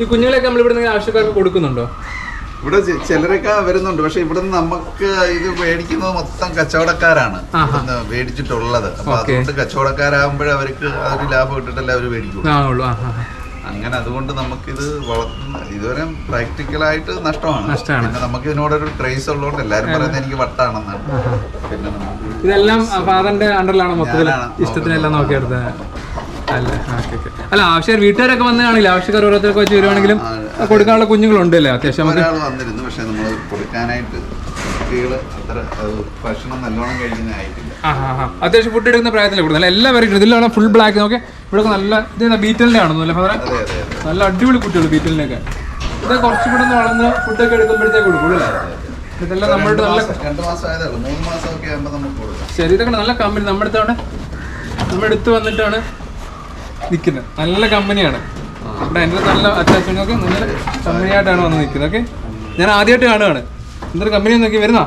ഈ കുഞ്ഞുങ്ങളൊക്കെ നമ്മൾ ഇവിടെ ആവശ്യക്കാർക്ക് കൊടുക്കുന്നുണ്ടോ? ഇവിടെ ചിലരൊക്കെ വരുന്നുണ്ട്. പക്ഷെ ഇവിടെ നമുക്ക് ഇത് മേടിക്കുന്നത് മൊത്തം കച്ചവടക്കാരാണ് മേടിച്ചിട്ടുള്ളത്. അപ്പൊ. അതുകൊണ്ട് കച്ചവടക്കാരാകുമ്പോഴേ അവർക്ക് ആ ഒരു ലാഭം ഇട്ടിട്ടല്ലേ അവർ മേടിക്കുള്ളൂ. അങ്ങനെ അതുകൊണ്ട് നമുക്കിത് വളർത്തുന്ന ഇതുവരെ പ്രാക്ടിക്കലായിട്ട് നഷ്ടമാണ്. പിന്നെ നമുക്ക് ഇതിനോടൊരു ക്രേസ് ഉള്ളതുകൊണ്ട് എല്ലാരും പറയുന്നത് എനിക്ക് വട്ടാണെന്നാണ്. പിന്നെ ഇതെല്ലാം ഫാദറിന്റെ അണ്ടറിലാണ് മൊത്തത്തിൽ ഇഷ്ടത്തിനെല്ലാം നോക്കിയെടുത്തത്. അല്ല? അല്ല ആവശ്യം വീട്ടുകാരൊക്കെ വന്നതാണെങ്കിലും ആവശ്യക്കാർ ഓരോരുത്തർക്ക് വെച്ച് വരുവാണെങ്കിലും കൊടുക്കാനുള്ള കുഞ്ഞുങ്ങളുണ്ട് അല്ലേ അത്യാവശ്യം ഒരാൾ വന്നിരുന്നു പക്ഷെ നമ്മൾ കൊടുക്കാനായിട്ട് അത്യാവശ്യം ഫുഡ് എടുക്കുന്ന പ്രായത്തിൽ കൊടുക്കുന്നത് എല്ലാ വെറൈറ്റി ഇതിലാണ് ഫുൾ ബ്ലാക്ക് നോക്കെ ഇവിടെ നല്ല ഇത് ബീറ്റലിന്റെ ആണെന്ന് അല്ലേ ഫാദറെ നല്ല അടിപൊളി കുട്ടികൾ ബീറ്റലിനൊക്കെ. ഇത് കുറച്ചും കൂടെ വളർന്ന് ഫുഡൊക്കെ എടുക്കുമ്പോഴത്തേക്ക് കൊടുക്കുള്ളൂ ഇതെല്ലാം നമ്മുടെ നല്ല ശരി ഇതൊക്കെ നല്ല കമ്പനി. നമ്മുടെ അടുത്താണ് നമ്മുടെ അടുത്ത് വന്നിട്ടാണ് നിൽക്കുന്നത് നല്ല കമ്പനിയാണ്. ഇവിടെ എന്റെ നല്ല അറ്റാച്ച്മെന്റ് നല്ല കമ്പനിയായിട്ടാണ് വന്ന് നിൽക്കുന്നത് ഓക്കെ? ഞാൻ ആദ്യമായിട്ട് കാണുകയാണ് എന്തൊരു കമ്പനി നോക്കി വരുന്ന?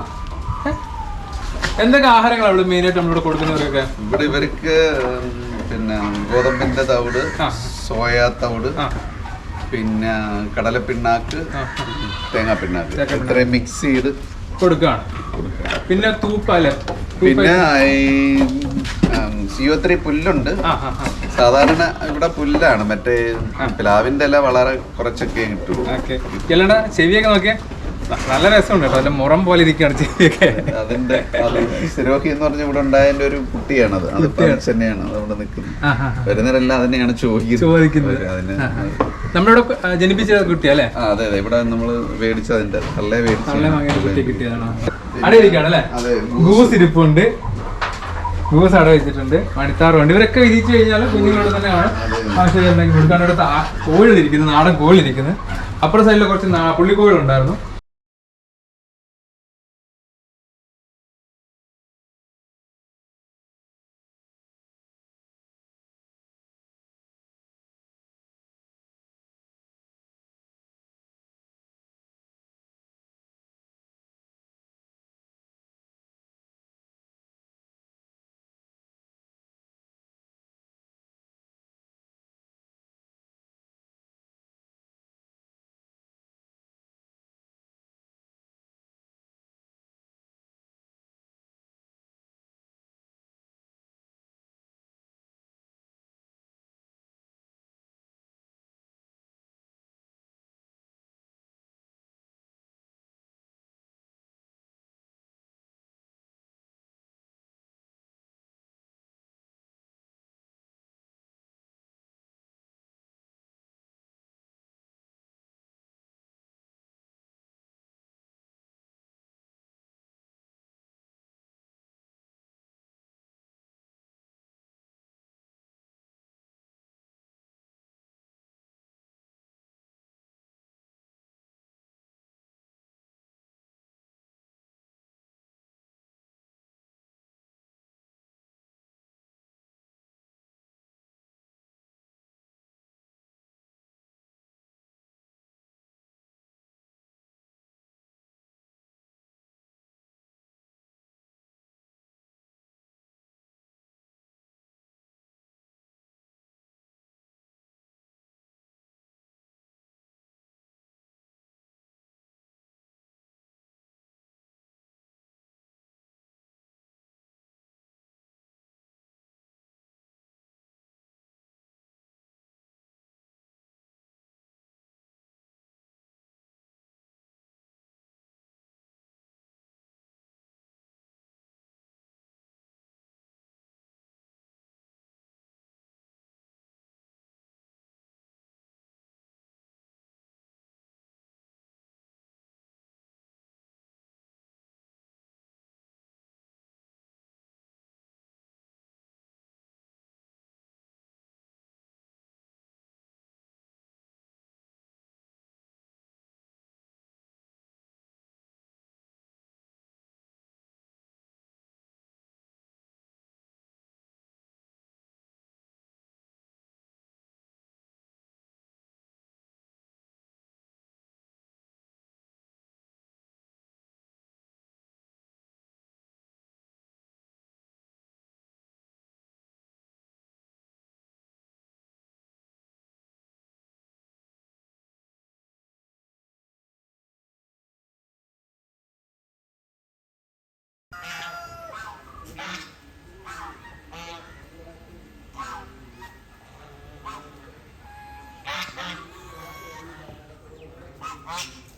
എന്തൊക്കെ ആഹാരങ്ങളാണ് ഇവിടെ മെയിനായിട്ട് നമ്മളിവിടെ കൊടുക്കുന്നവരൊക്കെ? ഇവിടെ ഇവർക്ക് പിന്നെ ഗോതമ്പിന്റെ തവിട് സോയ തവിട് പിന്നെ കടലപ്പിണ്ണാക്ക് പിണ്ണാക്ക് തേങ്ങാ പിണ്ണാക്ക് ഇത്രയും മിക്സ് ചെയ്ത് കൊടുക്കുകയാണ്. പിന്നെ തൂപ്പല്ലേ പിന്നെ ഈ സിയോ ത്രീ പുല്ലുണ്ട് സാധാരണ ഇവിടെ പുല്ലാണ്. മറ്റേ പ്ലാവിന്റെ ഇല വളരെ കുറച്ചൊക്കെ കിട്ടുള്ളൂ എല്ലാം ചെവിയൊക്കെ നോക്കിയേ. നല്ല രസമുണ്ട് കേട്ടോ. മുറം പോലെ ഇരിക്കുകയാണ് ചെവിയൊക്കെ. അതിന്റെ അത് സിരോഹി എന്ന് പറഞ്ഞ ഇവിടെ ഉണ്ടായതിന്റെ ഒരു കുട്ടിയാണത് അത്. തന്നെയാണ് അതവിടെ നിൽക്കുന്നത്. വരുന്നവരെല്ലാം അതിനെയാണ് ചോദിക്കുന്നത്. ചോദിക്കുന്നത്. അതിന് നമ്മളിവിടെ ജനിപ്പിച്ച കുട്ടിയല്ലേ അല്ലേ? അതെ അതെ. ഇവിടെ നമ്മൾ മേടിച്ചതിന്റെ കുട്ടി മേടിച്ചു കിട്ടിയതാണ്. അവിടെ ഇരിക്കുകയാണ് അല്ലേ? ഗൂസ്. ഇരിപ്പുണ്ട്. ഗൂസ് അവിടെ വെച്ചിട്ടുണ്ട്. മണിത്താറുണ്ട് ഇവരൊക്കെ വിരിച്ചു കഴിഞ്ഞാൽ കുഞ്ഞുങ്ങളോട് തന്നെ കാണും ആവശ്യം അടുത്ത് കോഴി ഇരിക്കുന്നത് നാടൻ കോഴി ഇരിക്കുന്നത് അപ്പുറത്തെ സൈഡിൽ കുറച്ച് നാ- പുള്ളിക്കോഴി ഉണ്ടായിരുന്നു Huh?